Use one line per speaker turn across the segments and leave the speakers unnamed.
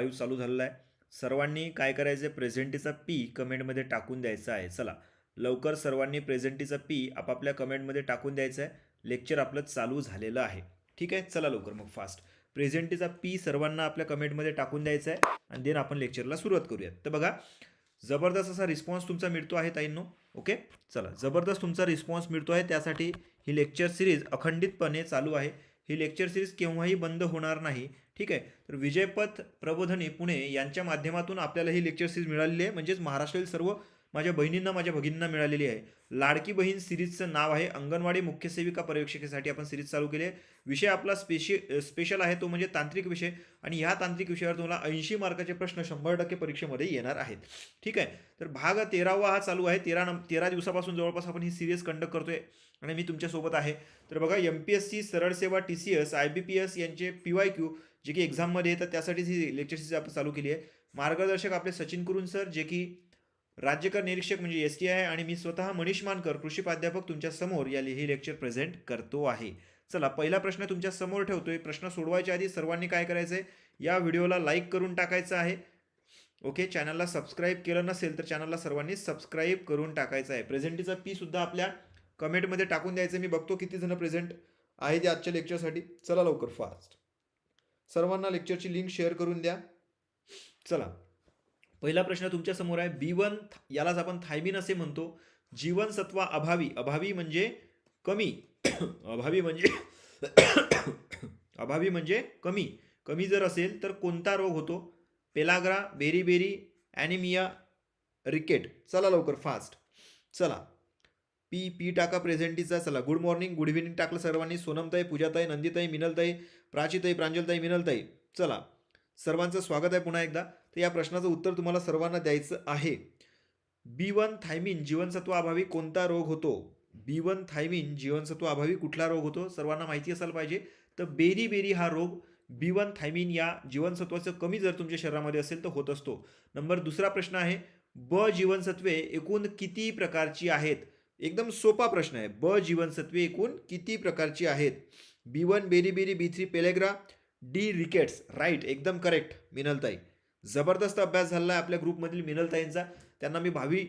Live चालू झालेला आहे. सर्वांनी काय करायचं आहे प्रेझेंटीचा पी कमेंटमध्ये टाकून द्यायचा आहे. चला लवकर सर्वांनी प्रेझेंटीचा पी आपापल्या कमेंटमध्ये टाकून द्यायचा आहे. लेक्चर आपलं चालू झालेलं आहे. ठीक आहे? चला लवकर मग फास्ट प्रेझेंटीचा पी सर्वांना आपल्या कमेंटमध्ये टाकून द्यायचा आहे आणि देन आपण लेक्चरला सुरुवात करूयात. तर बघा जबरदस्त असा रिस्पॉन्स तुमचा मिळतो आहे ताईंनो. ओके? चला जबरदस्त तुमचा रिस्पॉन्स मिळतो आहे. त्यासाठी ही लेक्चर सिरीज अखंडितपणे चालू आहे. ही लेक्चर सिरीज केव्हाही बंद होणार नाही. ठीक आहे. तर विजयपथ प्रबोधने पुणे यांच्या माध्यमातून आपल्याला ही लेक्चर सिरीज मिळालेली आहे. म्हणजेच महाराष्ट्रातील सर्व माझ्या बहिणींना माझ्या भगिनींना मिळालेली आहे. लाडकी बहीण सिरीजचं नाव आहे. अंगणवाडी मुख्य सेविका परीक्षिकेसाठी आपण सिरीज चालू केली आहे. विषय आपला स्पेशि स्पेशल आहे. तो म्हणजे तांत्रिक विषय. आणि ह्या तांत्रिक विषयावर तुम्हाला ऐंशी मार्काचे प्रश्न शंभर टक्के परीक्षेमध्ये येणार आहेत. ठीक आहे. तर भाग तेरावा हा चालू आहे. तेरा नम तेरा दिवसापासून जवळपास आपण ही सिरीज कंडक्ट करतोय. आणि मी तुमच्यासोबत आहे. तर बघा एम पी एस सी सरळ सेवा T C S I B P S यांचे पी वाय क्यू जे की एक्झाममध्ये येतात त्यासाठीच ही लेक्चर सिरीज आपण चालू केली आहे. मार्गदर्शक आपले सचिन कुरुन सर जे की राज्यकर निरीक्षक म्हणजे एस टी आहे आणि मी स्वतः मनीष मानकर कृषी प्राध्यापक तुमच्यासमोर या ही लेक्चर प्रेझेंट करतो आहे. चला पहिला प्रश्न तुमच्यासमोर ठेवतोय. प्रश्न सोडवायच्या आधी सर्वांनी काय करायचं आहे या व्हिडिओला लाईक करून टाकायचं आहे. ओके चॅनलला सबस्क्राईब केलं नसेल तर चॅनलला सर्वांनी सबस्क्राईब करून टाकायचं आहे. प्रेझेंटीचा पी सुद्धा आपल्या कमेंटमध्ये टाकून द्यायचं. मी बघतो किती जण प्रेझेंट आहेत ते आजच्या लेक्चरसाठी चला लवकर फास्ट सर्वांना लेक्चरची लिंक शेअर करून द्या. चला. पहिला प्रश्न तुमच्यासमोर आहे. बी वन यालाच आपण थायमिन असे म्हणतो. जीवनसत्वा अभावी. अभावी म्हणजे कमी. अभावी म्हणजे अभावी म्हणजे कमी. कमी जर असेल तर कोणता रोग होतो? पेलाग्रा बेरीबेरी ॲनिमिया रिकेट चला लवकर फास्ट चला. पी पी टाका प्रेझेंटीचा चला. गुड मॉर्निंग गुड इव्हिनिंग टाकलं सर्वांनी. सोनमताई पूजाताई नंदिताई मिनलताई प्राचीताई प्रांजलताई मिनलताई चला. सर्वांचं स्वागत आहे पुन्हा एकदा. तर या प्रश्नाचं उत्तर तुम्हाला सर्वांना द्यायचं आहे. बी वन थायमिन जीवनसत्व अभावी कोणता रोग होतो? बी वन थायमिन जीवनसत्वाअभावी कुठला रोग होतो? सर्वांना माहिती असायला पाहिजे. तर बेरी बेरी हा रोग बी वन थायमिन या जीवनसत्वाचं कमी जर तुमच्या शरीरामध्ये असेल तर होत असतो. नंबर दुसरा प्रश्न आहे ब जीवनसत्वे एकूण किती प्रकारची आहेत? एकदम सोपा प्रश्न आहे. ब जीवनसत्वे एकूण किती प्रकारची आहेत? B one beriberi B three pellagra D rickets right एकदम करेक्ट मिनलताई. जबरदस्त अभ्यास झाला आहे आपल्या ग्रुपमधील मिनलताईंचा. त्यांना मी भावी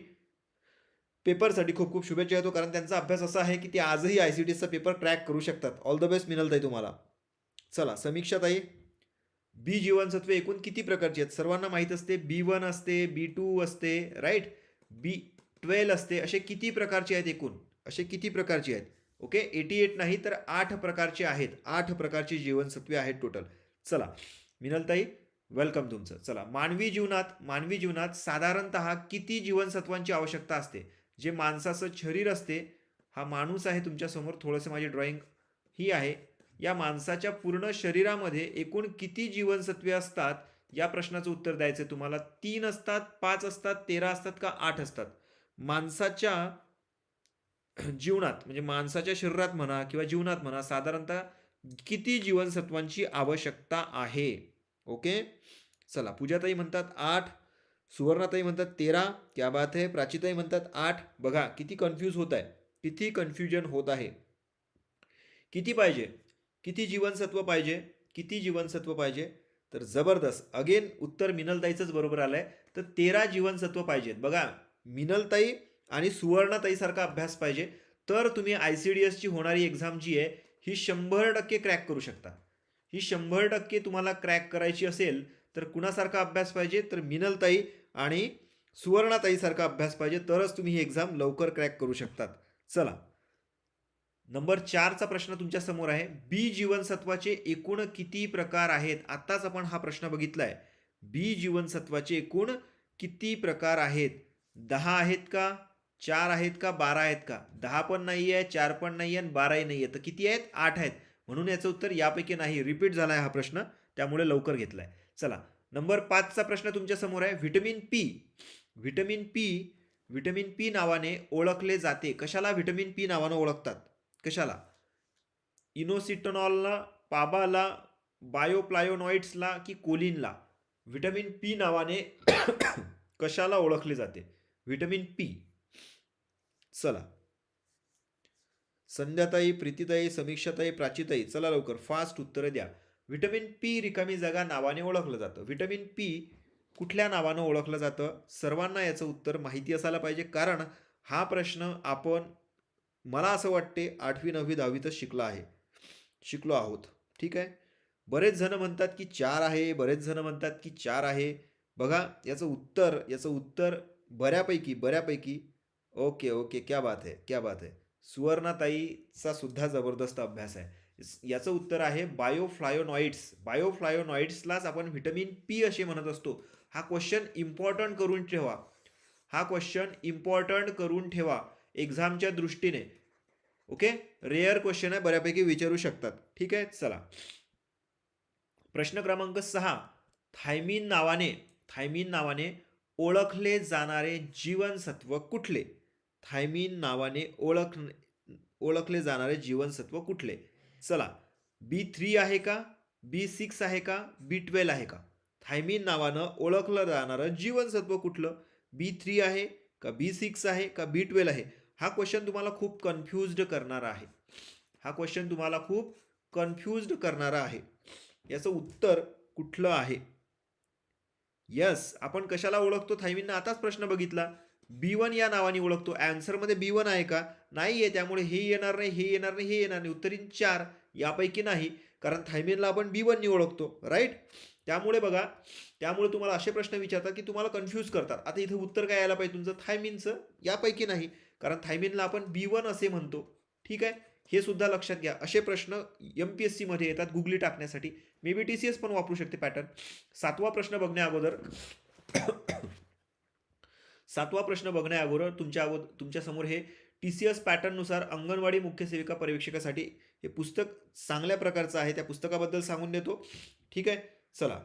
पेपरसाठी खूप खूप शुभेच्छा देतो कारण त्यांचा अभ्यास असा आहे की ते आजही आय सी टीचा पेपर क्रॅक करू शकतात. ऑल द बेस्ट मिनलताई तुम्हाला. चला समीक्षा ताई. बी जीवनसत्वे एकूण किती प्रकारची आहेत? सर्वांना माहीत असते बी वन असते बी टू असते राईट बी ट्वेल्व असते असे किती प्रकारचे आहेत एकूण? असे किती प्रकारचे आहेत? ओके? एटी एट नाही तर आठ प्रकारचे आहेत. आठ प्रकारची जीवनसत्वे आहेत टोटल चला. मिनलताई वेलकम तुमचं. चला. मानवी जीवनात मानवी जीवनात साधारणत किती जीवनसत्वांची आवश्यकता असते? जे माणसाचं शरीर असते हा माणूस आहे तुमच्यासमोर थोडंसं माझी ड्रॉइंग ही आहे. या माणसाच्या पूर्ण शरीरामध्ये एकूण किती जीवनसत्वे असतात? या प्रश्नाचं उत्तर द्यायचं तुम्हाला. तीन असतात पाच असतात तेरा असतात का आठ असतात? माणसाच्या जीवनात म्हणजे माणसाच्या शरीरात म्हणा किंवा जीवनात म्हणा साधारणतः किती जीवनसत्वांची आवश्यकता आहे? ओके? चला पूजाताई म्हणतात आठ सुवर्णाताई म्हणतात तेरा क्या बात आहे प्राचीताई म्हणतात आठ. बघा किती कन्फ्यूज होत आहे. किती कन्फ्युजन होत आहे. किती पाहिजे? किती जीवनसत्व पाहिजे? किती जीवनसत्व पाहिजे? तर जबरदस्त. अगेन उत्तर मिनलताईचंच बरोबर आलं आहे तर तेरा जीवनसत्व पाहिजेत. बघा मिनलताई आणि सुवर्णाताईसारखा अभ्यास पाहिजे तर तुम्ही आय सी डी एसची होणारी एक्झाम जी आहे ही शंभर टक्के क्रॅक करू शकता. ही शंभर टक्के तुम्हाला क्रॅक करायची असेल तर कुणासारखा अभ्यास पाहिजे तर मिनलताई आणि सुवर्णाताईसारखा अभ्यास पाहिजे तरच तुम्ही ही एक्झाम लवकर क्रॅक करू शकतात. चला. नंबर चारचा प्रश्न तुमच्यासमोर आहे. बी जीवनसत्वाचे एकूण किती प्रकार आहेत? आत्ताच आपण हा प्रश्न बघितला आहे बी जीवनसत्वाचे एकूण किती प्रकार आहेत? दहा आहेत का? चार आहेत का बारा आहेत का? दहा पण नाही आहे चार पण नाही आहे आणि बाराही नाही आहे. तर किती आहेत? आठ आहेत. म्हणून याचं उत्तर यापैकी नाही. रिपीट झाला आहे हा प्रश्न. त्यामुळे लवकर घेतला आहे चला. नंबर पाचचा प्रश्न तुमच्यासमोर आहे. Vitamin P vitamin P vitamin P नावाने ओळखले जाते. कशाला व्हिटॅमिन पी नावानं ओळखतात? कशाला? इनोसिटनॉलला पाबाला बायोप्लायोनॉइड्सला की कोलिनला? व्हिटॅमिन पी नावाने कशाला ओळखले जाते? व्हिटॅमिन पी चला. संध्याताई प्रीतीताई समीक्षाताई प्राचीताई चला लवकर. फास्ट उत्तरं द्या. व्हिटॅमिन पी रिकामी जागा नावाने ओळखलं जातं. व्हिटॅमिन पी कुठल्या नावानं ओळखलं जातं? सर्वांना याचं उत्तर माहिती असायला पाहिजे कारण हा प्रश्न आपण मला असं वाटते आठवी नववी दहावीतच शिकला आहे. शिकलो आहोत. ठीक आहे? बरेच जण म्हणतात की चार आहे बरेच जण म्हणतात की चार आहे. बघा याचं उत्तर याचं उत्तर बऱ्यापैकी बऱ्यापैकी ओके ओके. क्या बात आहे क्या बात आहे सुवर्णाताईचा सुद्धा जबरदस्त अभ्यास आहे. याचं उत्तर आहे बायोफ्लायोनॉइड्स बायोफ्लायोनॉइड्सलाच आपण व्हिटॅमिन पी असे म्हणत असतो. हा क्वेश्चन इम्पॉर्टंट करून ठेवा. हा क्वेश्चन इम्पॉर्टंट करून ठेवा एक्झामच्या दृष्टीने. ओके रेअर क्वेश्चन आहे बऱ्यापैकी विचारू शकतात. ठीक आहे? चला. प्रश्न क्रमांक सहा. थायमिन नावाने थायमिन नावाने ओळखले जाणारे जीवनसत्व कुठले? थायमिन नावाने ओळख ओळखले जाणारे जीवनसत्व कुठले? चला बी थ्री आहे का? बी सिक्स आहे का? बी ट्वेल्व आहे का? थायमिन नावानं ओळखलं जाणारं जीवनसत्व कुठलं? बी थ्री आहे का? बी सिक्स आहे का? बी ट्वेल्व आहे? हा क्वेश्चन तुम्हाला खूप कन्फ्युज्ड करणारा आहे. हा क्वेश्चन तुम्हाला खूप कन्फ्युज्ड करणारा आहे. याचं उत्तर कुठलं आहे? यस आपण कशाला ओळखतो? थायमिननं आताच प्रश्न बघितला. बी वन या नावाने ओळखतो. ॲन्सरमध्ये बी वन आहे का? नाही आहे त्यामुळे हे येणार नाही हे येणार नाही हे येणार नाही. उत्तरीन चार यापैकी नाही. कारण थायमिनला आपण बी वननी ओळखतो. राईट त्यामुळे बघा त्यामुळे तुम्हाला असे प्रश्न विचारतात की तुम्हाला कन्फ्यूज करतात. आता इथं उत्तर काय यायला पाहिजे तुमचं? थायमिनचं यापैकी नाही. कारण थायमिनला आपण बी वन असे म्हणतो. ठीक आहे? हे सुद्धा लक्षात घ्या. असे प्रश्न एम पी एस सीमध्ये येतात गुगली टाकण्यासाठी. May be T C S पण वापरू शकते पॅटर्न सातवा प्रश्न बघण्या अगोदर. सातवा प्रश्न बघण्या अगोदर तुमच्या अगोदर तुमच्यासमोर हे टी सी एस पॅटर्ननुसार अंगणवाडी मुख्य सेविका पर्यवेक्षकासाठी हे पुस्तक चांगल्या प्रकारचं आहे त्या पुस्तकाबद्दल सांगून देतो. ठीक आहे? चला.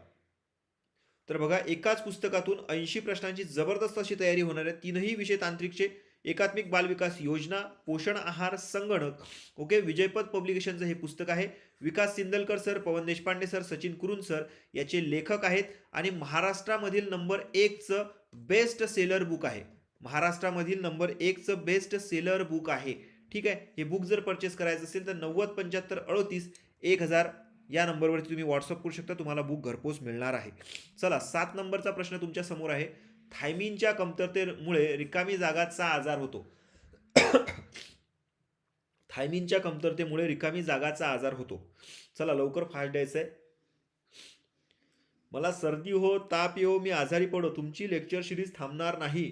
तर बघा एकाच पुस्तकातून ऐंशी प्रश्नांची जबरदस्त अशी तयारी होणार आहे. तीनही विषय तांत्रिकचे एकात्मिक बालविकास योजना पोषण आहार संगणक. ओके विजयपद पब्लिकेशनचं हे पुस्तक आहे. Vikas Sindalkar sir Pawan Deshpande sir Sachin Kurun sir याचे लेखक आहेत आणि महाराष्ट्रामधील नंबर एकचं बेस्ट सेलर बुक आहे. महाराष्ट्रामधील नंबर एकचं बेस्ट सेलर बुक आहे. ठीक आहे? हे बुक जर परचेस करायचं असेल तर नव्वद पंच्याहत्तर अडतीस एक हजार या नंबरवरती तुम्ही व्हॉट्सअप करू शकता. तुम्हाला बुक घरपोच मिळणार आहे. चला सात नंबरचा प्रश्न तुमच्यासमोर आहे. थायमिनच्या कमतरतेमुळे रिकामी जागाचा आजार होतो. थायमिनच्या कमतरतेमुळे रिकामी जागाचा आजार होतो. चला लवकर फास्ट द्यायचं आहे मला सर्दी हो ताप येऊ मी आजारी पडो तुमची लेक्चर सिरीज थांबणार नाही.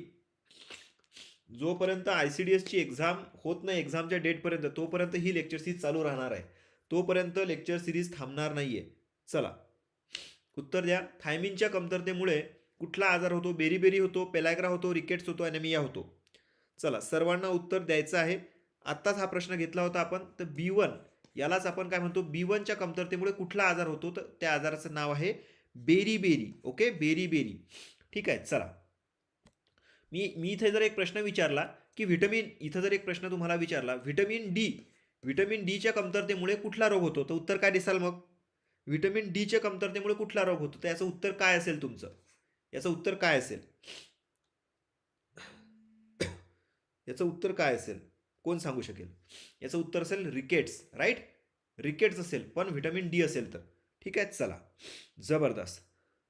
जोपर्यंत आय सी डी एसची एक्झाम होत नाही एक्झामच्या डेटपर्यंत तोपर्यंत ही लेक्चर सिरीज चालू राहणार आहे. तोपर्यंत लेक्चर सिरीज थांबणार नाही आहे चला उत्तर द्या. थायमिनच्या कमतरतेमुळे कुठला आजार होतो बेरीबेरी होतो पेलॅग्रा होतो रिकेट्स होतो ॲनेमिया होतो. चला सर्वांना उत्तर द्यायचं आहे. आत्ताच हा प्रश्न घेतला होता आपण. तर बी वन यालाच आपण काय म्हणतो? बी वनच्या कमतरतेमुळे कुठला आजार होतो? तर त्या आजाराचं नाव आहे beriberi okay beriberi ठीक आहे चला. मी मी इथे जर एक प्रश्न विचारला की व्हिटॅमिन इथं जर एक प्रश्न तुम्हाला विचारला व्हिटॅमिन डी व्हिटॅमिन डीच्या कमतरतेमुळे कुठला रोग होतो? तर उत्तर काय दिसाल मग? व्हिटॅमिन डीच्या कमतरतेमुळे कुठला रोग होतो? तर याचं उत्तर काय असेल तुमचं? याचं उत्तर काय असेल? याचं उत्तर काय असेल? कोण सांगू शकेल? याचं उत्तर असेल रिकेट्स राईट रिकेट्स असेल पण व्हिटॅमिन डी असेल तर. ठीक आहे चला. जबरदस्त.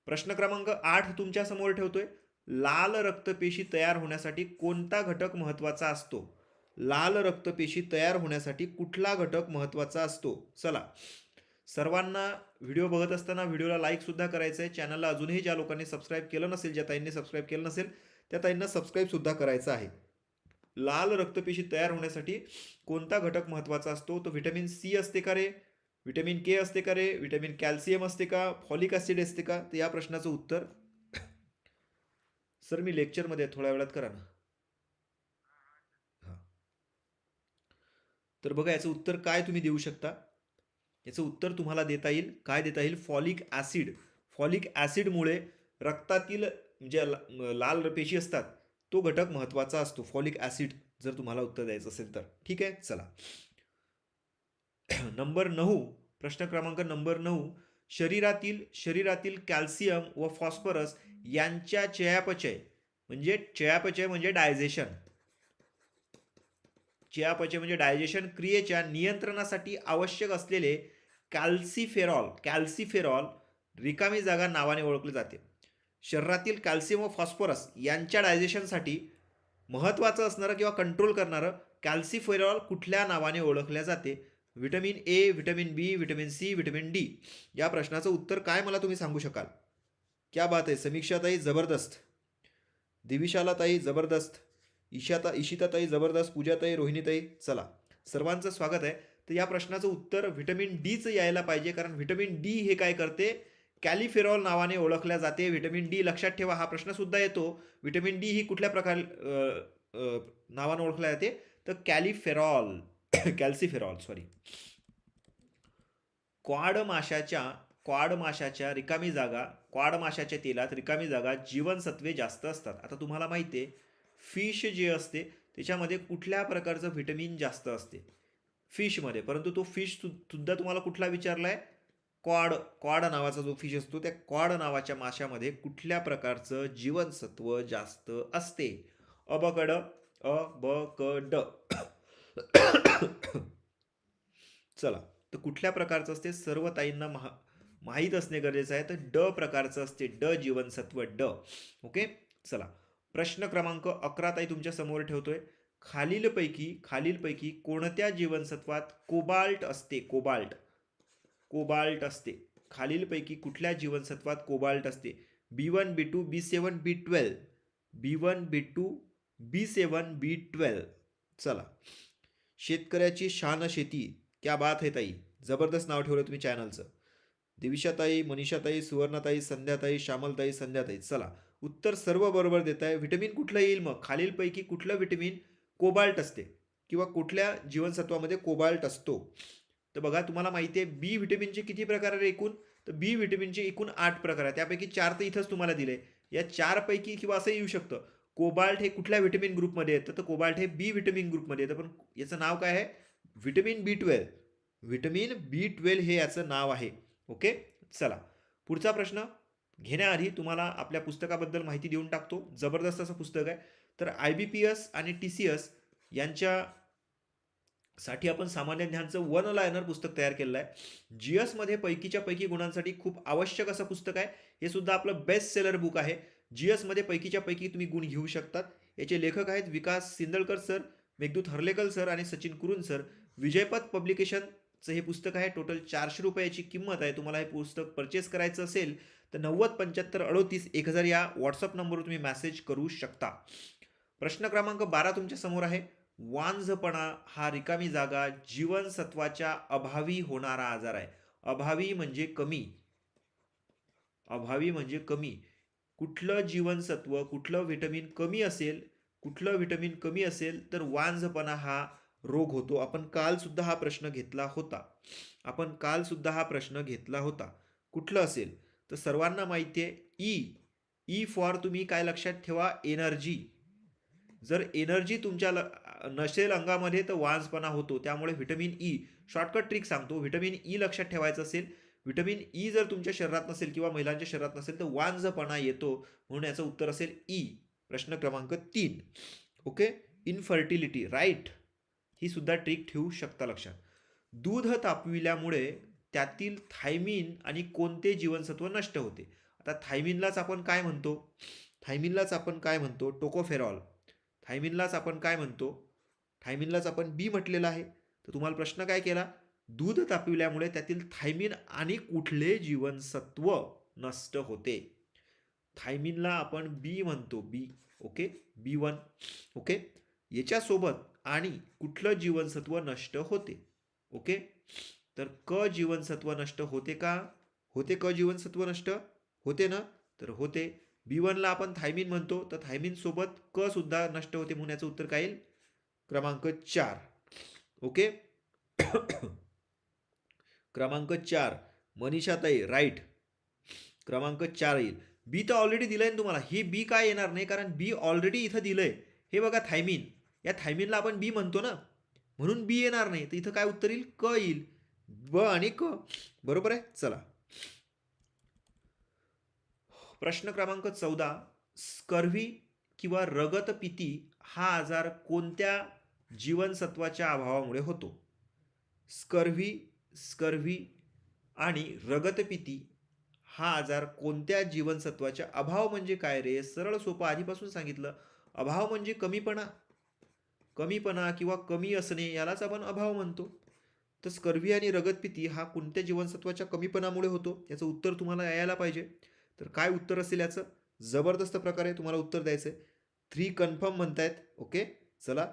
प्रश्न क्रमांक आठ तुमच्यासमोर ठेवतोय. लाल रक्तपेशी तयार होण्यासाठी कोणता घटक महत्त्वाचा असतो? लाल रक्तपेशी तयार होण्यासाठी कुठला घटक महत्त्वाचा असतो? चला. सर्वांना व्हिडिओ बघत असताना व्हिडिओला लाईकसुद्धा करायचं आहे चॅनलला अजूनही ज्या लोकांनी सबस्क्राईब केलं नसेल ज्या ताईंनी सबस्क्राईब केलं नसेल त्या ताईंना सबस्क्राईबसुद्धा करायचं आहे. लाल रक्तपेशी तयार होण्यासाठी कोणता घटक महत्त्वाचा असतो? तो व्हिटॅमिन सी असते का रे? व्हिटॅमिन के असते का रे? व्हिटॅमिन कॅल्शियम असते का? फॉलिक ॲसिड असते का? तर या प्रश्नाचं उत्तर सर मी लेक्चरमध्ये थोड्या वेळात करा ना. हां. तर बघा याचं उत्तर काय तुम्ही देऊ शकता? याचं उत्तर तुम्हाला देता येईल. काय देता येईल? Folic acid. फॉलिक ॲसिडमुळे रक्तातील ज्या लाल पेशी असतात तो घटक महत्त्वाचा असतो. फॉलिक ॲसिड जर तुम्हाला उत्तर द्यायचं असेल तर. ठीक आहे? चला. नंबर नऊ प्रश्न क्रमांक नंबर नऊ. शरीरातील शरीरातील कॅल्शियम व फॉस्फरस यांच्या चयापचय म्हणजे चयापचय म्हणजे डायजेशन. चयापचय म्हणजे डायजेशन क्रियेच्या नियंत्रणासाठी आवश्यक असलेले कॅल्सिफेरॉल कॅल्सिफेरॉल रिकामी जागा नावाने ओळखले जाते. शरीरातील कॅल्शियम व फॉस्फरस यांच्या डायजेशनसाठी महत्त्वाचं असणारं किंवा कंट्रोल करणारं कॅल्सिफेरॉल कुठल्या नावाने ओळखल्या जाते? Vitamin A vitamin B vitamin C vitamin D या प्रश्नाचं उत्तर काय मला तुम्ही सांगू शकाल? क्या बात आहे. समीक्षाताई जबरदस्त. दिविशालाताई जबरदस्त. इशाता इशिताताई जबरदस्त. पूजाताई रोहिणीताई चला. सर्वांचं स्वागत आहे. तर या प्रश्नाचं उत्तर व्हिटॅमिन डीचं यायला पाहिजे कारण व्हिटॅमिन डी हे काय करते? कॅलिफेरॉल नावाने ओळखल्या जाते. व्हिटॅमिन डी लक्षात ठेवा हा प्रश्न सुद्धा येतो. व्हिटॅमिन डी ही कुठल्या प्रकार नावाने ओळखल्या जाते? तर कॅलिफेरॉल कॅल्सिफेरॉल सॉरी क्वाड माशाच्या क्वाड माशाच्या रिकामी जागा क्वाड माशाच्या तेलात रिकामी जागा जीवनसत्वे जास्त असतात. आता तुम्हाला माहिती आहे फिश जे असते त्याच्यामध्ये कुठल्या प्रकारचं व्हिटॅमिन जास्त असते? फिशमध्ये. परंतु तो फिश सुद्धा तुम्हाला कुठला विचारला आहे क्वाड क्वाड नावाचा जो फिश असतो त्या क्वाड नावाच्या माशामध्ये कुठल्या प्रकारचं जीवनसत्व जास्त असते? अ ब क ड अ ब क ड. चला. तर कुठल्या प्रकारचं असते? सर्व ताईंना महा माहीत असणे गरजेचं आहे. तर ड प्रकारचं असते. ड जीवनसत्व ड. ओके? चला. प्रश्न क्रमांक अकरा ताई तुमच्यासमोर ठेवतोय. खालीलपैकी खालीलपैकी कोणत्या जीवनसत्वात कोबाल्ट असते? कोबाल्ट. कोबाल्ट असते. खालीलपैकी कुठल्या जीवनसत्वात कोबाल्ट असते? B one B two B seven B twelve. B one B two B seven B twelve. चला. शेतकऱ्याची शान शेती. क्या बात आहे ताई. जबरदस्त नाव ठेवलं तुम्ही चॅनलचं. दिविशाताई मनीषाताई सुवर्णाताई संध्याताई श्यामलताई संध्याताई. चला. उत्तर सर्व बरोबर देत आहे व्हिटॅमिन कुठलं येईल मग? खालीलपैकी कुठलं व्हिटॅमिन कोबाल्ट असते किंवा कुठल्या जीवनसत्वामध्ये कोबाल्ट असतो. तर बघा तुम्हाला माहिती आहे बी व्हिटॅमिनचे किती प्रकार आहे एकूण? तर बी व्हिटॅमिनचे एकूण आठ प्रकार आहे त्यापैकी चार तर इथंच तुम्हाला दिले. या चारपैकी किंवा असं येऊ शकतं. कोबाल्ट हे कुठल्या व्हिटॅमिन ग्रुपमध्ये येतं? तर कोबाल्ट हे बी व्हिटॅमिन ग्रुपमध्ये येतं. पण याचं नाव काय आहे? Vitamin B twelve. Vitamin B twelve हे याचं नाव आहे. ओके? चला. पुढचा प्रश्न. घेण्याआधी तुम्हाला आपल्या पुस्तकाबद्दल माहिती देऊन टाकतो. जबरदस्त असं पुस्तक आहे. तर आय बी पी एस आणि टी सी एस यांच्या साठी आपण सामान्य ज्ञानचं वन लायनर पुस्तक तयार केलेलं आहे. जी एसमध्ये पैकीच्या पैकी गुणांसाठी खूप आवश्यक असं पुस्तक आहे. हे सुद्धा आपलं बेस्ट सेलर बुक आहे. जी एसमध्ये पैकीच्या पैकी तुम्ही गुण घेऊ शकतात. याचे लेखक आहेत विकास सिंदळकर सर मेघदूत हर्लेकर सर आणि सचिन कुरुन सर विजयपथ पब्लिकेशनचं हे पुस्तक आहे. टोटल चारशे रुपयाची किंमत आहे. तुम्हाला हे पुस्तक परचेस करायचं असेल तर नव्वद पंच्याहत्तर अडोतीस एक हजार या व्हॉट्सअप नंबरवर तुम्ही मॅसेज करू शकता. प्रश्न क्रमांक बारा तुमच्यासमोर आहे. वांझपणा हा रिकामी जागा जीवनसत्वाच्या अभावी होणारा आजार आहे. अभावी म्हणजे कमी. अभावी म्हणजे कमी. कुठलं जीवनसत्व कुठलं व्हिटॅमिन कमी असेल कुठलं व्हिटॅमिन कमी असेल तर वांझपणा हा रोग होतो. आपण कालसुद्धा हा प्रश्न घेतला होता. आपण कालसुद्धा हा प्रश्न घेतला होता. कुठलं असेल? तर सर्वांना माहिती आहे ई. ई फॉर तुम्ही काय लक्षात ठेवा? एनर्जी. जर एनर्जी तुमच्या ल नसेल अंगामध्ये तर वाजपणा होतो. त्यामुळे व्हिटॅमिन ई शॉर्टकट ट्रिक सांगतो. व्हिटॅमिन ई लक्षात ठेवायचं असेल व्हिटॅमिन ई जर तुमच्या शरीरात नसेल किंवा महिलांच्या शरीरात नसेल तर वांजपणा येतो म्हणून याचं उत्तर असेल ई. प्रश्न क्रमांक तीन. ओके इनफर्टिलिटी राईट ही सुद्धा ट्रिक ठेवू शकता लक्षात. दूध तापविल्यामुळे त्यातील थायमिन आणि कोणते जीवनसत्व नष्ट होते? आता थायमिनलाच आपण काय म्हणतो? थायमिनलाच आपण काय म्हणतो? टोकोफेरॉल. थायमिनलाच आपण काय म्हणतो? थायमिनलाच आपण बी म्हटलेलं आहे. तर तुम्हाला प्रश्न काय केला? दूध तापविल्यामुळे त्यातील थायमिन आणि कुठले जीवनसत्व नष्ट होते? थायमिनला आपण बी म्हणतो B. Okay? B one. Okay? याच्यासोबत आणि कुठलं जीवनसत्व नष्ट होते? ओके? तर क जीवनसत्व नष्ट होते का? होते क जीवनसत्व नष्ट? होते ना? तर होते बी वनला आपण थायमिन म्हणतो. तर थायमिनसोबत क सुद्धा नष्ट होते म्हणून याचं उत्तर काय येईल? क्रमांक चार. ओके क्रमांक चार. मनीषाताई राईट क्रमांक चार येईल. बी तर ऑलरेडी दिलंय ना तुम्हाला. हे बी काय येणार नाही कारण बी ऑलरेडी इथं दिलंय. हे बघा थायमिन या थायमिनला आपण बी म्हणतो ना. म्हणून बी येणार नाही. तर इथं काय उत्तर येईल? क येईल. ब आणि क. बरोबर आहे? चला. प्रश्न क्रमांक चौदा स्कर्व्ही किंवा रगतपिती हा आजार कोणत्या जीवनसत्वाच्या अभावामुळे होतो? स्कर्व्ही स्कर्व्ही आणि रगतपिती हा आजार कोणत्या जीवनसत्वाच्या अभाव म्हणजे काय रे? सरळ सोपं आधीपासून सांगितलं. अभाव म्हणजे कमीपणा. कमीपणा किंवा कमी असणे यालाच आपण अभाव म्हणतो. तर स्कर्वी आणि रगतपिती हा कोणत्या जीवनसत्वाच्या कमीपणामुळे होतो? याचं उत्तर तुम्हाला यायला पाहिजे. तर काय उत्तर असेल याचं? जबरदस्त प्रकारे तुम्हाला उत्तर द्यायचं आहे थ्री कन्फर्म म्हणतायत. ओके चला.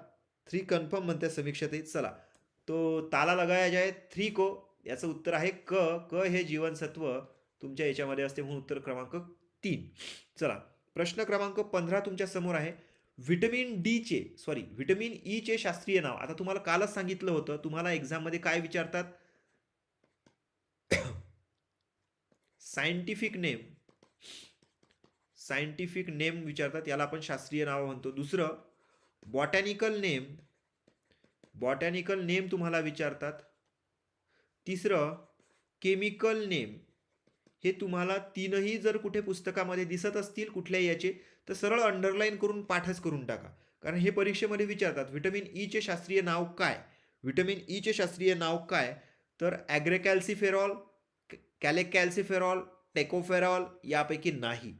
थ्री कन्फर्म म्हणतायत समीक्षाताई चला. तो ताला लगाया जाय. थ्री को. याचं उत्तर आहे क. क हे जीवनसत्व तुमच्या याच्यामध्ये असते म्हणून उत्तर क्रमांक तीन. चला. प्रश्न क्रमांक पंधरा तुमच्यासमोर आहे. व्हिटॅमिन डीचे सॉरी व्हिटॅमिन ईचे शास्त्रीय नाव. आता तुम्हाला कालच सांगितलं होतं. तुम्हाला एक्झाममध्ये काय विचारतात? सायंटिफिक नेम सायंटिफिक नेम विचारतात याला आपण शास्त्रीय नाव म्हणतो. दुसरं बॉटॅनिकल नेम बॉटॅनिकल नेम तुम्हाला विचारतात. तिसरं केमिकल नेम हे तुम्हाला तीनही जर कुठे पुस्तकामध्ये दिसत असतील कुठल्याही याचे तर सरळ अंडरलाईन करून पाठच करून टाका. कारण हे परीक्षेमध्ये विचारतात व्हिटॅमिन ईचे e शास्त्रीय नाव काय? व्हिटॅमिन ईचे e शास्त्रीय नाव काय? तर ॲग्रेकॅल्सिफेरॉल कॅलेकॅल्सिफेरॉल टेकोफेरॉल यापैकी नाही.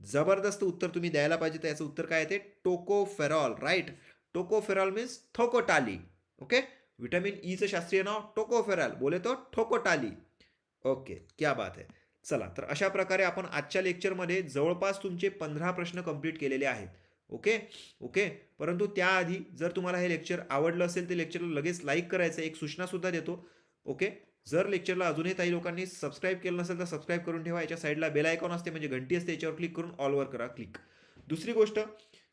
जबरदस्त उत्तर तुम्ही द्यायला पाहिजे तर याचं उत्तर काय येते टोकोफेरॉल राईट टोकोफेरॉल मीन्स थोकोटाली ओके व्हिटॅमिन ईचं शास्त्रीय नाव टोकोफेरॉल बोले तो ठोकोटाली. ओके क्या बात आहे चला तर अशा प्रकारे आपण आजच्या लेक्चरमध्ये जवळपास तुमचे पंधरा प्रश्न कंप्लीट केलेले आहेत ओके ओके परंतु त्याआधी जर तुम्हाला हे लेक्चर आवडलं असेल तर लेक्चरला लगेच लाईक करायचं एक सूचनासुद्धा देतो ओके जर लेक्चरला अजूनही काही लोकांनी सबस्क्राईब केलं नसेल तर सबस्क्राईब करून ठेवा. याच्या साईडला बेल आयकॉन असते म्हणजे घंटी असते याच्यावर क्लिक करून ऑलवर करा क्लिक दुसरी गोष्ट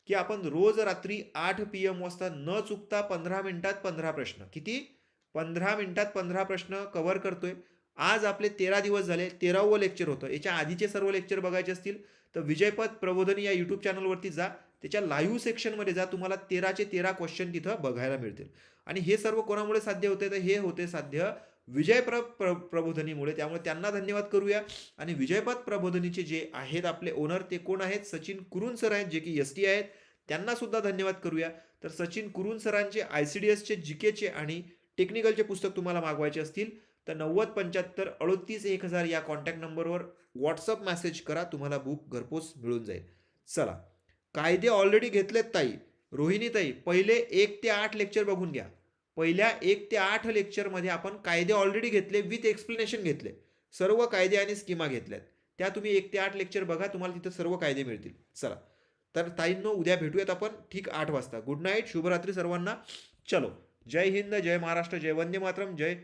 की आपण रोज रात्री आठ पी एम वाजता न चुकता पंधरा मिनिटात पंधरा प्रश्न. किती? पंधरा मिनिटात पंधरा प्रश्न कव्हर करतोय. आज आपले तेरा दिवस झाले तेरावं लेक्चर होतं. याच्या आधीचे सर्व लेक्चर बघायचे असतील तर विजयपद प्रबोधनी या यूट्यूब चॅनलवरती जा. त्याच्या लाईव्ह सेक्शनमध्ये जा. तुम्हाला तेराचे तेरा क्वेश्चन तिथं बघायला मिळतील. आणि हे सर्व कोणामुळे साध्य होते तर हे होते साध्य विजय प्र प्र प्रबोधनीमुळे. त्यामुळे त्यांना धन्यवाद करूया. आणि विजयपथ प्रबोधनीचे जे आहेत आपले ओनर ते कोण आहेत? सचिन कुरुन सर आहेत जे की एस टी आहेत. त्यांना सुद्धा धन्यवाद करूया. तर सचिन कुरुन सरांचे आय सी डी एसचे जी केचे आणि टेक्निकलचे पुस्तक तुम्हाला मागवायचे असतील तर नव्वद पंच्याहत्तर अडोतीस एक हजार या कॉन्टॅक्ट नंबरवर व्हॉट्सअप मेसेज करा. तुम्हाला बुक घरपोच मिळून जाईल. चला. कायदे ऑलरेडी घेतलेत ताई. रोहिणी ताई पहिले एक ते आठ लेक्चर बघून घ्या. पहिल्या एक ते आठ लेक्चरमध्ये आपण कायदे ऑलरेडी घेतले विथ एक्सप्लेनेशन घेतले. सर्व कायदे आणि स्कीमा घेतल्यात. त्या तुम्ही एक ते आठ लेक्चर बघा तुम्हाला तिथं सर्व कायदे मिळतील. चला. तर ताईंनो उद्या भेटूयात आपण ठीक आठ वाजता. गुड नाईट शुभरात्री सर्वांना. चलो. जय हिंद जय महाराष्ट्र जय वंदे मातरम जय